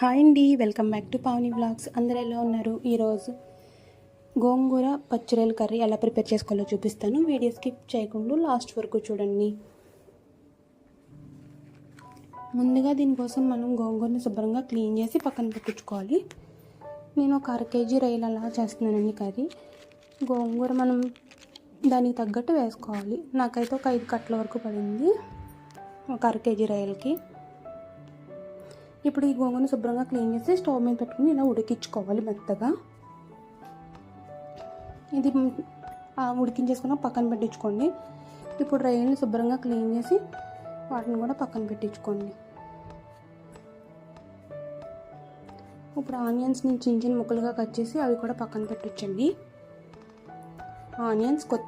Hi అండి welcome back to Pavani blogs అందరూ ఎలా ఉన్నారు? ఈరోజు గోంగూర పచ్చిరొయ్యల కర్రీ ఎలా ప్రిపేర్ చేసుకోవాలో చూపిస్తాను. వీడియో స్కిప్ చేయకుండా లాస్ట్ వరకు చూడండి. ముందుగా దీనికోసం మనం గోంగూరని శుభ్రంగా క్లీన్ చేసి పక్కన పెట్టించుకోవాలి. నేను ఒక అర కేజీ రొయ్యలు అలా చేస్తున్నానండి కర్రీ. గోంగూర మనం దానికి తగ్గట్టు వేసుకోవాలి. నాకైతే ఒక ఐదు కట్టల వరకు పడింది. ఒక అర కేజీ రొయ్యలకి. ఇప్పుడు ఈ గోంగూరను శుభ్రంగా క్లీన్ చేసి స్టవ్ మీద పెట్టుకుని ఇలా ఉడికించుకోవాలి మెత్తగా. ఇది ఉడికించేసుకున్న పక్కన పెట్టించుకోండి. ఇప్పుడు రొయ్యల్ని శుభ్రంగా క్లీన్ చేసి వాటిని కూడా పక్కన పెట్టించుకోండి. ఇప్పుడు ఆనియన్స్ని చిన్న చిన్న ముక్కలుగా కట్ చేసి అవి కూడా పక్కన పెట్టించండి ఆనియన్స్ కొత్త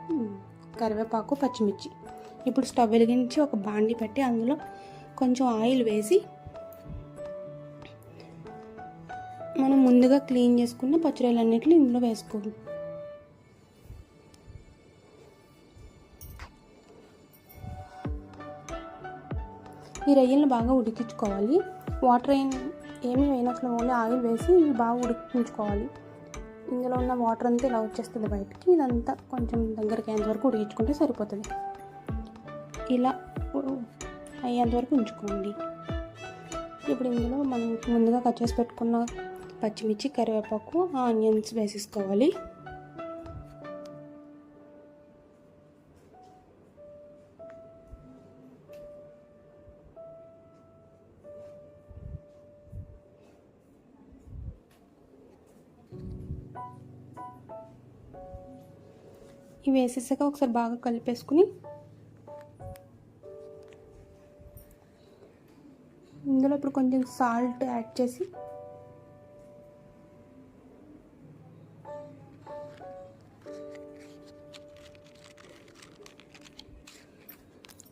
కరివేపాకు పచ్చిమిర్చి. ఇప్పుడు స్టవ్ వెలిగించి ఒక బాండి పెట్టి అందులో కొంచెం ఆయిల్ వేసి మనం ముందుగా క్లీన్ చేసుకున్న పచ్చిరొయ్యలన్నిటిని ఇందులో వేసుకోవాలి. ఈ రొయ్యలను బాగా ఉడికించుకోవాలి. వాటర్ ఏం ఏమీ వేయనట్లు ఓన్లీ ఆయిల్ వేసి ఇవి బాగా ఉడికించుకోవాలి. ఇందులో ఉన్న వాటర్ అంతా ఇలా వచ్చేస్తుంది బయటికి. ఇదంతా కొంచెం దగ్గరికి అయ్యేంత వరకు ఉడికించుకుంటే సరిపోతుంది. ఇలా అయ్యేంత వరకు ఉంచుకోండి. ఇప్పుడు ఇందులో మనం ముందుగా కట్ చేసి పెట్టుకున్న పచ్చిమిర్చి కరివేపాకు ఆనియన్స్ వేసేసుకోవాలి. ఇవి వేసేసాక ఒకసారి బాగా కలిపేసుకుని ఇందులో ఇప్పుడు కొంచెం సాల్ట్ యాడ్ చేసి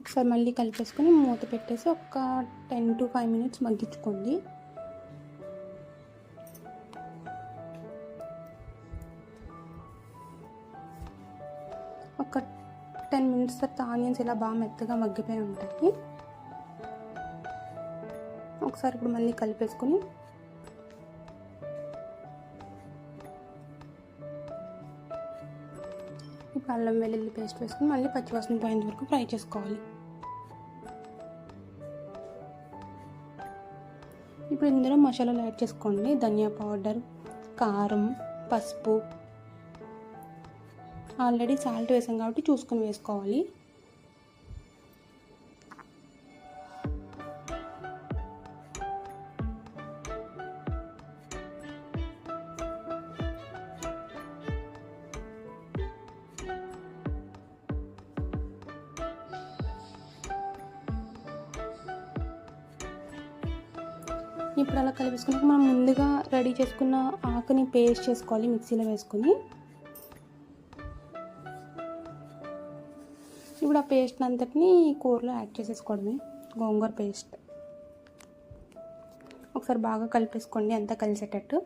ఒకసారి మళ్ళీ కలిపేసుకొని మూత పెట్టేసి ఒక టెన్ టు ఫైవ్ మినిట్స్ మగ్గించుకోండి. ఒక టెన్ మినిట్స్ తర్వాత ఆనియన్స్ ఇలా బాగా మెత్తగా మగ్గిపోయి ఉంటాయి. ఒకసారి ఇప్పుడు మళ్ళీ కలిపేసుకొని ఇప్పుడు అల్లం వెల్లుల్లి పేస్ట్ వేసుకొని మళ్ళీ పచ్చివాసన పోయేంత వరకు ఫ్రై చేసుకోవాలి. ఇప్పుడు ఇందులో మసాలాలు యాడ్ చేసుకోండి. ధనియా పౌడర్ కారం పసుపు. ఆల్రెడీ సాల్ట్ వేసాం కాబట్టి చూసుకొని వేసుకోవాలి. ఇప్పుడు అలా కలిపేసుకున్నాక మనం ముందుగా రెడీ చేసుకున్న ఆకుని పేస్ట్ చేసుకోవాలి మిక్సీలో వేసుకొని. ఇప్పుడు ఆ పేస్ట్ అంతటిని కూరలో యాడ్ చేసేసుకోవడమే గోంగూర పేస్ట్. ఒకసారి బాగా కలిపేసుకోండి అంతా కలిసేటట్టు.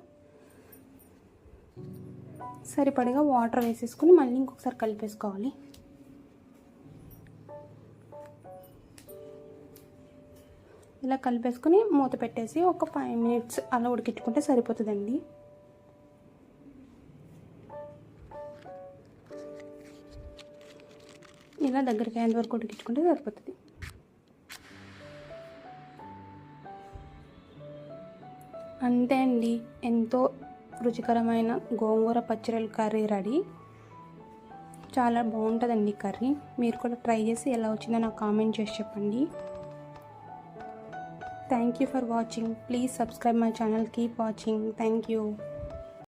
సరిపడగా వాటర్ వేసేసుకుని మళ్ళీ ఇంకొకసారి కలిపేసుకోవాలి. ఇలా కలిపేసుకుని మూత పెట్టేసి ఒక ఫైవ్ మినిట్స్ అలా ఉడికించుకుంటే సరిపోతుందండి. ఇలా దగ్గరికి అయ్యేంత వరకు ఉడికించుకుంటే సరిపోతుంది. అంతే అండి. ఎంతో రుచికరమైన గోంగూర పచ్చిరొయ్యల కర్రీ రెడీ. చాలా బాగుంటుందండి కర్రీ. మీరు కూడా ట్రై చేసి ఎలా వచ్చిందో నాకు కామెంట్ చేసి చెప్పండి. Thank you for watching. Please subscribe my channel. Keep watching. Thank you.